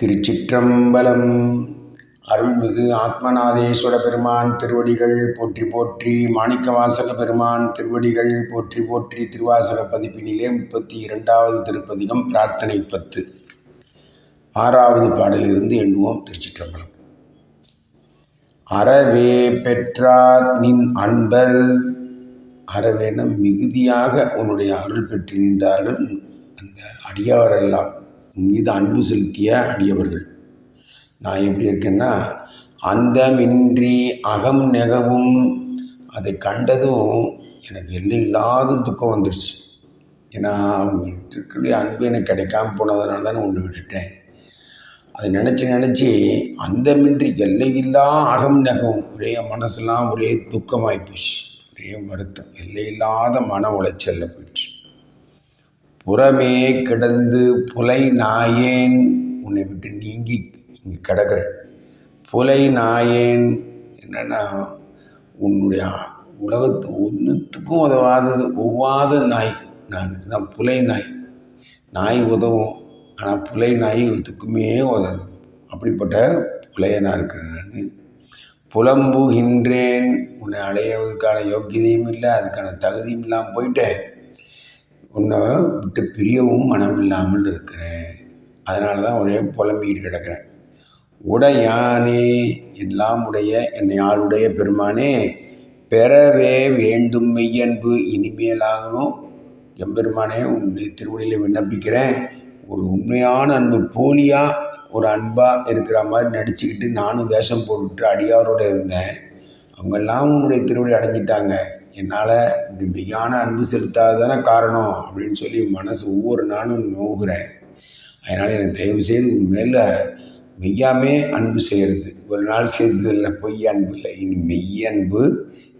திருச்சிற்றம்பலம். அருள்மிகு ஆத்மநாதேஸ்வர பெருமான் திருவடிகள் போற்றி போற்றி மாணிக்கவாசக பெருமான் திருவடிகள் போற்றி போற்றி திருவாசக பதிப்பினிலே முப்பத்தி இரண்டாவது திருப்பதிகம் பிரார்த்தனை பத்து. ஆறாவது பாடலிலிருந்து எண்ணுவோம் திருச்சிற்றம்பலம். அறவே பெற்றார் நின் அன்பர் அறவேன மிகுதியாக உன்னுடைய அருள் பெற்று நின்றார்கள் அந்த அடியவரெல்லாம் மீது அன்பு செலுத்திய அடியவர்கள். நான் எப்படி இருக்கேன்னா அந்தமின்றி அகம் நெகவும் அதை கண்டதும் எனக்கு எல்லை இல்லாத துக்கம் வந்துடுச்சு ஏன்னா அவங்கள்ட்ட இருக்கக்கூடிய அன்பு எனக்கு கிடைக்காம போனதுனால தானே ஒன்று விட்டுட்டேன். அதை நினச்சி நினச்சி அந்தமின்றி எல்லையில்லா அகம் நகம் ஒரே மனசெல்லாம் ஒரே துக்கமாகி போச்சு. ஒரே வருத்தம். எல்லையில்லாத மன உளைச்சலில் போயிடுச்சு. புறமே கிடந்து புலை நாயேன். உன்னை விட்டு நீங்கி இங்கே கிடக்கிறேன். புலை நாயேன் என்னென்னா உன்னுடைய உலகத்து ஒன்றுத்துக்கும் உதவாதது ஒவ்வாத நாய். நான் தான் புலை நாய். நாய் உதவும் ஆனால் புலை நாய் இதுக்குமே உதவும். அப்படிப்பட்ட புலையனாக இருக்கிறேன் நான். புலம்புகின்றேன். உன்னை அடையிறதுக்கான யோக்கியதையும் இல்லை அதுக்கான தகுதியும் இல்லாமல் போயிட்டேன். உன்னை விட்டு பிரியவும் மனம் இல்லாமல் இருக்கிறேன். அதனால தான் ஒரே புலம்பிக்கிட்டு கிடக்கிறேன். உடையானே எல்லாம் உடைய என்னை ஆளுடைய பெருமானே பெறவே வேண்டும் மெய்யன்பு இனிமேலாகணும். எம்பெருமானே உன்னுடைய திருவடியில் விண்ணப்பிக்கிறேன். ஒரு உண்மையான அன்பு போலியாக ஒரு அன்பாக இருக்கிற மாதிரி நடிச்சுக்கிட்டு நானும் வேஷம் போட்டுட்டு அடியாரோடு இருந்தேன். அவங்கெல்லாம் உன்னுடைய திருவடி அடைஞ்சிட்டாங்க. என்னால் இப்படி மெய்யான அன்பு செலுத்தாததானே காரணம் அப்படின்னு சொல்லி மனசு ஒவ்வொரு நாளும் நோகுறேன் அதனால் எனக்கு தயவு செய்து உன் மேலே மெய்யாமே அன்பு செய்கிறது ஒரு நாள் செய்ததில்லை பொய் அன்பு இல்லை. இனி மெய்யன்பு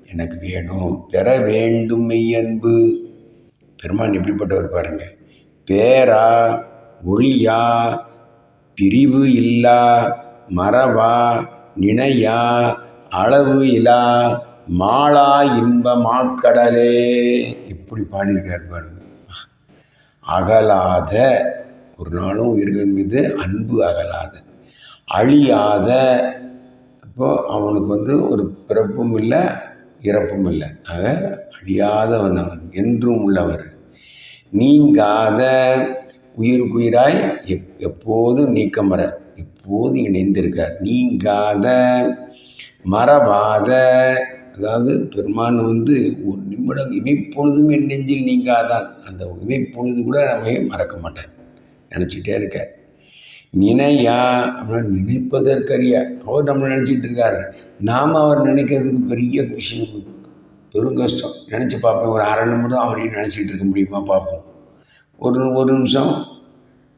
எனக்கு வேணும். பெற வேண்டும் மெய்யன்பு பெருமான் எப்படிப்பட்டவர் பாருங்க. பேரா ஒளியா பிரிவு இல்லா மரவா நினையா அளவு இலா மாளா இன்ப மாக்கடலே இப்படி பாடியிருக்கார் பாருங்க. அகலாத ஒரு நாளும் உயிர்கள் மீது அன்பு அகலாத அழியாத இப்போது அவனுக்கு வந்து ஒரு பிறப்பும் இல்லை இறப்பும் இல்லை. ஆக அழியாதவன் அவன் என்றும் உள்ளவர். நீங்காத உயிருக்குயிராய் எப் எப்போதும் நீக்கமர எப்போதும் இணைந்திருக்கார். நீங்காத மரபாத அதாவது பெருமான் வந்து ஒரு நிமிடம் இமைப்பொழுதும் என் நெஞ்சில் நீங்காதான். அந்த இமைப்பொழுது கூட நம்ம மறக்க மாட்டேன் நினச்சிக்கிட்டே இருக்க நினையா அப்படின்னா நினைப்பதற்கரிய அவர் நம்ம நினச்சிட்டு இருக்கார். நாம் அவர் நினைக்கிறதுக்கு பெரிய விஷயம் பெரும் கஷ்டம். நினச்சி பார்ப்பேன் ஒரு அரை நிமிடம் அவரையும் நினச்சிக்கிட்டு இருக்க முடியுமா பார்ப்போம். ஒரு ஒரு நிமிஷம்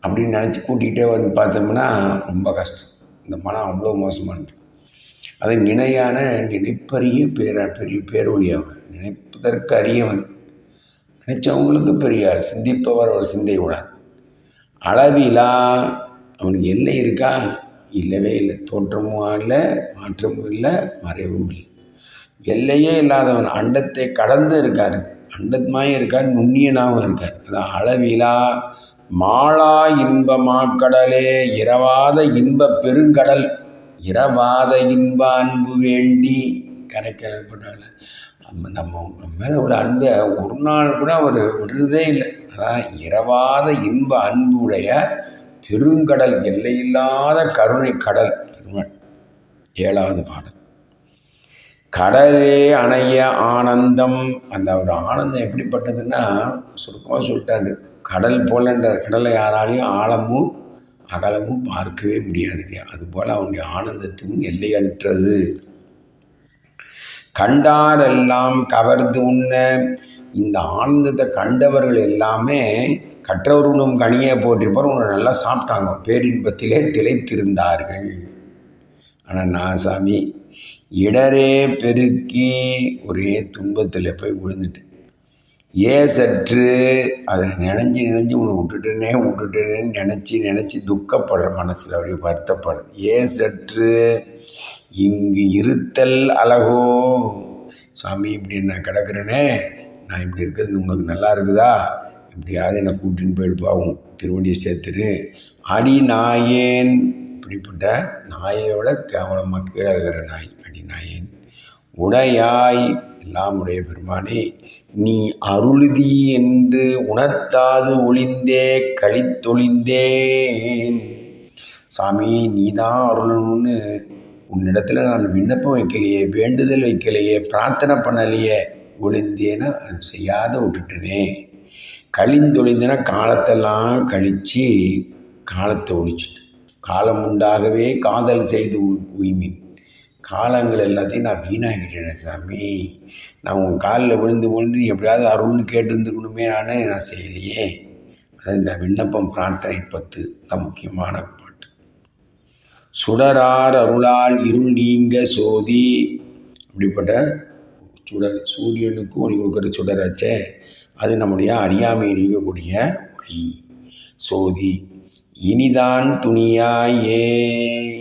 அப்படின்னு நினச்சி கூட்டிகிட்டே வந்து பார்த்தோம்னா ரொம்ப கஷ்டம். இந்த மனம் அவ்வளோ மோசமானது அது நினையான நினைப்பரிய பேர பெரிய பேரொழி அவன் நினைப்பதற்கு அரியவன் நினைச்சவங்களுக்கு பெரியார் சிந்திப்பவர் ஒரு சிந்தை உடன் அளவிலா அவனுக்கு எல்லை இருக்கா? இல்லவே இல்லை. தோற்றமும் இல்லை மாற்றமும் இல்லை மறைவும் இல்லை. எல்லையே இல்லாதவன் அண்டத்தை கடந்து இருக்கார். அண்டத்மாயும் இருக்கார் நுண்ணியனாகவும் இருக்கார். அதான் அளவிலா மாளா இன்ப மாக்கடலே இரவாத இன்ப பெருங்கடல். இரவாத இன்ப அன்பு வேண்டி கரைக்கப்பட்டால நம்ம நம்ம நம்ம மேலே உள்ள அன்பை ஒரு நாள் கூட அவர் விடுறதே இல்லை. அதான் இரவாத இன்ப அன்புடைய பெருங்கடல் எல்லையில்லாத கருணை கடல். பெருமன் ஏழாவது பாடல். கடலே அணைய ஆனந்தம். அந்த ஒரு ஆனந்தம் எப்படிப்பட்டதுன்னா சுருக்கமாக சொல்லிட்டாரு. கடல் போலன்ற கடலை யாராலையும் ஆழமும் அகலமும் பார்க்கவே முடியாது இல்லையா அதுபோல் அவனுடைய ஆனந்தத்தின் எல்லையற்றது. கண்டாரெல்லாம் கவர்ந்து உண்ண இந்த ஆனந்தத்தை கண்டவர்கள் எல்லாமே கற்றவர்களும் கனியை போட்டிருப்பார் உன்னை நல்லா சாப்பிட்டாங்க. பேரின்பத்திலே திளைத்திருந்தார்கள். ஆனால் நான் சாமி இடரே பெருக்கி ஒரே துன்பத்தில் போய் விழுந்துட்டேன். ஏ சற்று அதை நினைஞ்சு நினைஞ்சு உன்னை விட்டுட்டேனே விட்டுட்டேனேன்னு நினச்சி நினச்சி துக்கப்படுற மனசில் அப்படியே வருத்தப்படுது. ஏ சற்று இங்கு இருத்தல் அழகோ. சாமி இப்படி நான் கிடக்கிறேனே நான் இப்படி இருக்கிறது உனக்கு நல்லா இருக்குதா? இப்படியாவது என்னை கூட்டின்னு போயிடுப்பா உன் திருவண்டியை சேர்த்துரு. அடி நாயேன். இப்படிப்பட்ட நாயோட கேவலமாக கீழே இருக்கிற நாய் அடி நாயேன். உடையாய். எல்லாம் உடைய பெருமானே நீ அருளுதி என்று உணர்த்தாது ஒளிந்தே கழித்தொழிந்தேன் சாமி நீ தான் அருளணும்னு உன்னிடத்துல நான் விண்ணப்பம் வைக்கலையே வேண்டுதல் வைக்கலையே பிரார்த்தனை பண்ணலையே ஒளிந்தேன்னா அது செய்யாத விட்டுட்டனே. கழிந்தொழிந்தேன்னா காலத்தெல்லாம் கழித்து காலத்தை ஒழிச்சுட்டு காலம் உண்டாகவே காதல் செய்து உய்மின். காலங்கள் எல்லாத்தையும் நான் வீணாக்கிட்டேன் சாமி. நான் உன் காலில் விழுந்து விழுந்து எப்படியாவது அருள்னு கேட்டிருந்துக்கணுமே நான் நான் செய்யலையே. அது இந்த விண்ணப்பம் பிரார்த்தனை பத்து தான் முக்கியமான பாட்டு. சுடரார் அருளால் இருள் நீங்க சோதி. அப்படிப்பட்ட சுடர் சூரியனுக்கும் ஒளி கொடுக்குற சுடராச்சே அது நம்முடைய அறியாமை நீங்கக்கூடிய ஒளி. சோதி இனிதான் துணியாயே.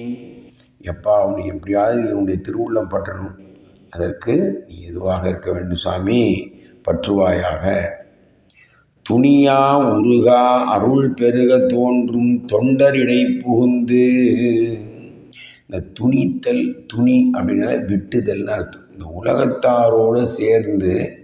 எப்பா உன்னை எப்படியாவது இவனுடைய திருவுள்ளம் பற்றணும். அதற்கு நீ எதுவாக இருக்க வேண்டும் சாமி? பற்றுவாயாக. துணியா உருகா அருள் பெருக தோன்றும் தொண்டர் இடை புகுந்து. இந்த துணித்தல் துணி அப்படின்னால விட்டுதல்னு அர்த்தம். இந்த உலகத்தாரோடு சேர்ந்து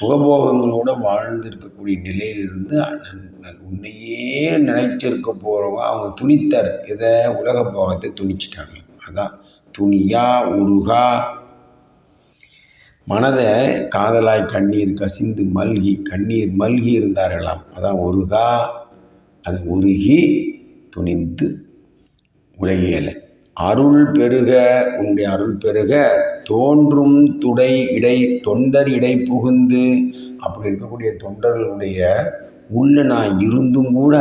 சுகபோகங்களோடு வாழ்ந்து இருக்கக்கூடிய நிலையிலிருந்து நன்- உன்னையே நினைச்சிருக்க போகிறவங்க அவங்க துணித்தர். இதை உலக போகத்தை துணிச்சிட்டாங்க. அதான் துணியா உருகா மனதை காதலாய் கண்ணீர் கசிந்து மல்கி கண்ணீர் மல்கி இருந்தார்களாம். அதான் உருகா அது உருகி துணிந்து உலகியலை. அருள் பெருக உன்னுடைய அருள் பெருக தோன்றும் துடை இடை தொண்டர் இடை புகுந்து அப்படி இருக்கக்கூடிய தொண்டர்களுடைய உள்ள நான் இருந்தும் கூட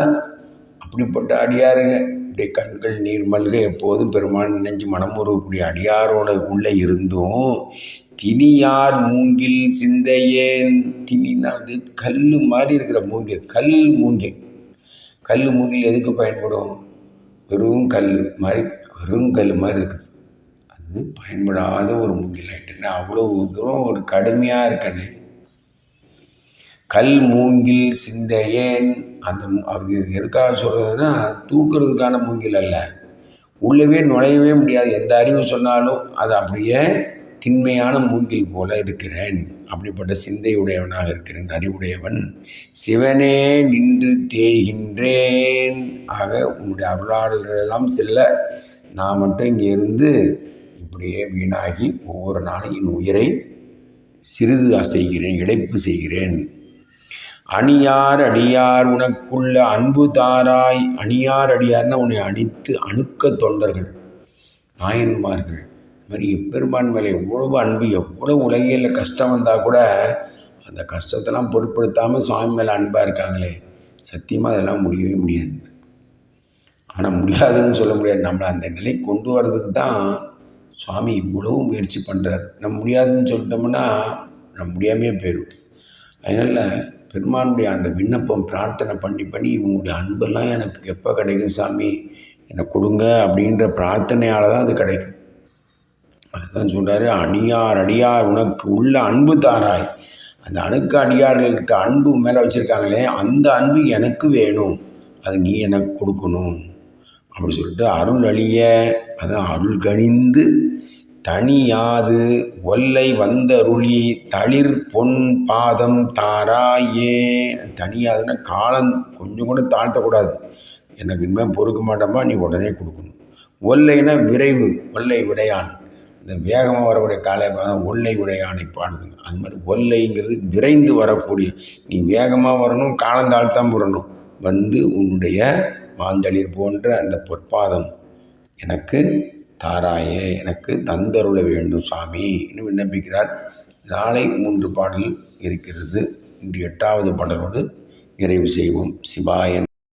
அப்படிப்பட்ட அடியாருங்க. இப்படி கண்கள் நீர் மல்க எப்போதும் பெருமான் நினைஞ்சு மனம் அடியாரோட உள்ளே இருந்தும் தினியார் மூங்கில் சிந்தையேன். திணினா கல் மாதிரி இருக்கிற மூங்கில் கல் மூங்கில். கல் மூங்கில் எதுக்கு பயன்படும்? வெறும் கல் மாதிரி வெறும் கல் மாதிரி இருக்குது. அது பயன்படாத ஒரு மூங்கில் ஆகிட்டேன்னா அவ்வளோ தூரம் ஒரு கடுமையாக இருக்கனே. கல் மூங்கில் சிந்தையேன். அந்த அது எதுக்காக சொல்கிறதுனா தூக்குறதுக்கான மூங்கில் அல்ல. உள்ளவே நுழையவே முடியாது. எந்த அறிவு சொன்னாலும் அது அப்படியே திண்மையான மூங்கில் போல இருக்கிறேன். அப்படிப்பட்ட சிந்தையுடையவனாக இருக்கிறேன். அறிவுடையவன் சிவனே நின்று தேய்கின்றேன். ஆக உன்னுடைய அருளாளர்கள் செல்ல நான் மட்டும் இங்கே இருந்து இப்படியே வீணாகி ஒவ்வொரு நாளையும் என் உயிரை சிறிது அசைகிறேன் இழைப்பு செய்கிறேன். அணியார் அடியார் உனக்குள்ள அன்பு தாராய் அணியார் அடியார்னா உன்னை அடித்து அணுக்க தொண்டர்கள் நாயன்மார்கள். இது மாதிரி பெரும்பான்மையில் மேலே எவ்வளவு அன்பு எவ்வளோ உலகில் கஷ்டம் வந்தால் கூட அந்த கஷ்டத்தெல்லாம் பொருட்படுத்தாமல் சுவாமி மேலே அன்பாக இருக்காங்களே சத்தியமாக அதெல்லாம் முடியவே முடியாது. ஆனால் முடியாதுன்னு சொல்ல முடியாது. நம்மளை அந்த நிலை கொண்டு வர்றதுக்கு தான் சுவாமி இவ்வளவு முயற்சி பண்ணுறார் நம்ம முடியாதுன்னு சொல்லிட்டோம்னா நம்ம முடியாமையே போயிடும் அதனால் பெருமானுடைய அந்த விண்ணப்பம் பிரார்த்தனை பண்ணி பண்ணி இவங்களுடைய அன்பெல்லாம் எனக்கு எப்போ கிடைக்கும் சாமி? எனக்கு கொடுங்க அப்படின்ற பிரார்த்தனையால் தான் அது கிடைக்கும். அதுதான் சொல்கிறாரு அடியார் அடியார் உனக்கு உள்ள அன்பு தாராய் அந்த அணுக்கு அடியார்கள்கிட்ட அன்பு மேலே வச்சுருக்காங்களே அந்த அன்பு எனக்கு வேணும். அது நீ எனக்கு கொடுக்கணும். அப்படி சொல்லிட்டு அருள் அழிய அதான் அருள் கணிந்து தனியாது ஒல்லை வந்தருளி தளிர் பொன் பாதம் தாராயே. தனியாதுன்னா காலம் கொஞ்சம் கூட தாழ்த்தக்கூடாது. எனக்கு இனிமேல் பொறுக்க மாட்டோமா நீ உடனே கொடுக்கணும். ஒல்லைன்னா விரைவு ஒல்லை விடையான். இந்த வேகமாக வரக்கூடிய காலை ஒல்லை விடையானை பாடுதுங்க. அது மாதிரி ஒல்லைங்கிறது விரைந்து வரக்கூடிய நீ வேகமாக வரணும் காலம் தாழ்த்தாம வரணும். வந்து உன்னுடைய மாந்தளிர் போன்ற அந்த பொற்பாதம் எனக்கு தாராய எனக்கு தந்தருள வேண்டும் சாமி என்று விண்ணப்பிக்கிறார். நாளை மூன்று பாடல் இருக்கிறது. இன்று எட்டாவது பாடலோடு நிறைவு செய்வோம். சிவாயன்